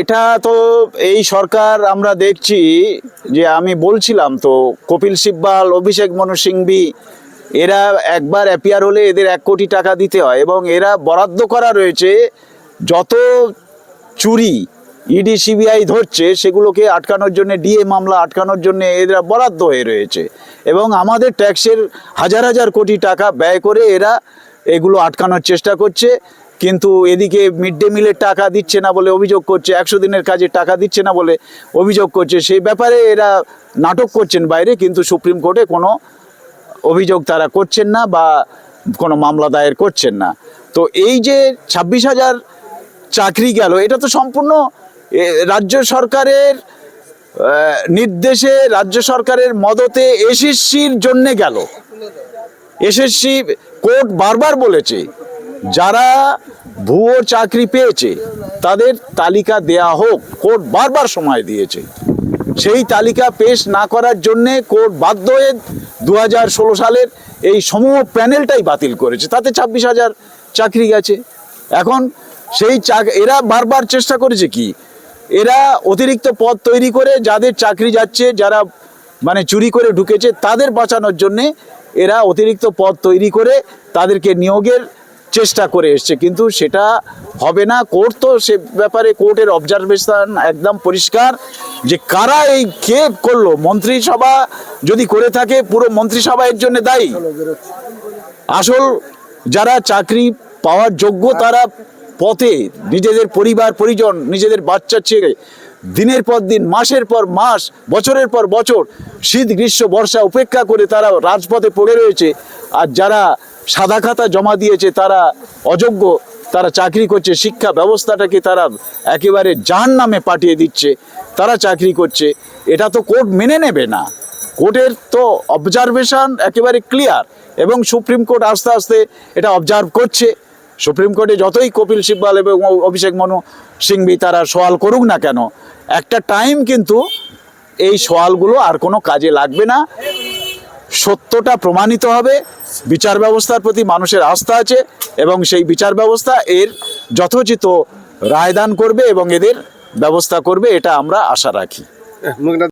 এটা তো এই সরকার আমরা দেখছি যে আমি বলছিলাম তো কপিল সিব্বাল, অভিষেক মনু সিংভি, এরা একবার অ্যাপিয়ার হলে এদের এক কোটি টাকা দিতে হয় এবং এরা বরাদ্দ করা রয়েছে যত চুরি ইডি সিবিআই ধরছে সেগুলোকে আটকানোর জন্য ডিএ মামলা আটকানোর জন্য এরা বরাদ্দ হয়ে রয়েছে এবং আমাদের ট্যাক্সের হাজার হাজার কোটি টাকা ব্যয় করে এরা এগুলো আটকানোর চেষ্টা করছে। কিন্তু এদিকে মিড ডে মিলের টাকা দিচ্ছে না বলে অভিযোগ করছে, একশো দিনের কাজে টাকা দিচ্ছে না বলে অভিযোগ করছে। সেই ব্যাপারে এরা নাটক করছেন বাইরে, কিন্তু সুপ্রিম কোর্টে কোনো অভিযোগ তারা করছেন না বা কোনো মামলা দায়ের করছেন না। তো এই যে ছাব্বিশ হাজার চাকরি গেল, এটা তো সম্পূর্ণ রাজ্য সরকারের নির্দেশে রাজ্য সরকারের মদতে এসএসসির জন্যে গেল। এসএসসি কোর্ট বারবার বলেছে, যারা ভুয়ো চাকরি পেয়েছে। তাদের তালিকা দেয়া হোক, কোর্ট বারবার সময় দিয়েছে। সেই তালিকা পেশ না করার জন্যে কোর্ট বাধ্য হয়ে দু হাজার ষোলো সালের এই সমূহ প্যানেলটাই বাতিল করেছে। তাতে ছাব্বিশ হাজার চাকরি গেছে। এখন সেই চাক, এরা বারবার চেষ্টা করেছে কি, এরা অতিরিক্ত পদ তৈরি করে যাদের চাকরি যাচ্ছে, যারা মানে চুরি করে ঢুকেছে, তাদের বাঁচানোর জন্যে এরা অতিরিক্ত পদ তৈরি করে তাদেরকে নিয়োগের চেষ্টা করে এসছে, কিন্তু সেটা হবে না। কোর্ট তো সে ব্যাপারে কোর্টের অবজারভেশন একদম পরিষ্কার যে কারা এই কে করল? মন্ত্রিসভা যদি করে থাকে, পুরো মন্ত্রিসভা এর জন্য দায়ী। আসল যারা চাকরি পাওয়ার যোগ্য, তারা পথে নিজেদের পরিবার, পরিজন, নিজেদের বাচ্চা ছেড়ে দিনের পর দিন, মাসের পর মাস, বছরের পর বছর, শীত, গ্রীষ্ম, বর্ষা উপেক্ষা করে তারা রাজপথে পড়ে রয়েছে। আর যারা সাদা খাতা জমা দিয়েছে তারা অযোগ্য, তারা চাকরি করছে, শিক্ষা ব্যবস্থাটাকে তারা একেবারে জাহান নামে পাঠিয়ে দিচ্ছে, তারা চাকরি করছে। এটা তো কোর্ট মেনে নেবে না। কোর্টের তো অবজারভেশন একেবারে ক্লিয়ার এবং সুপ্রিম কোর্ট আস্তে আস্তে এটা অবজার্ভ করছে। সুপ্রিম কোর্টে যতই কপিল সিব্বাল এবং অভিষেক মনু সিংভি তারা সওয়াল করুক না কেন, একটা টাইম কিন্তু এই সওয়ালগুলো আর কোনো কাজে লাগবে না। সত্যটা প্রমাণিত হবে। বিচার ব্যবস্থার প্রতি মানুষের আস্থা আছে এবং সেই বিচার ব্যবস্থা এর যথোচিত রায়দান করবে এবং এদের ব্যবস্থা করবে, এটা আমরা আশা রাখি।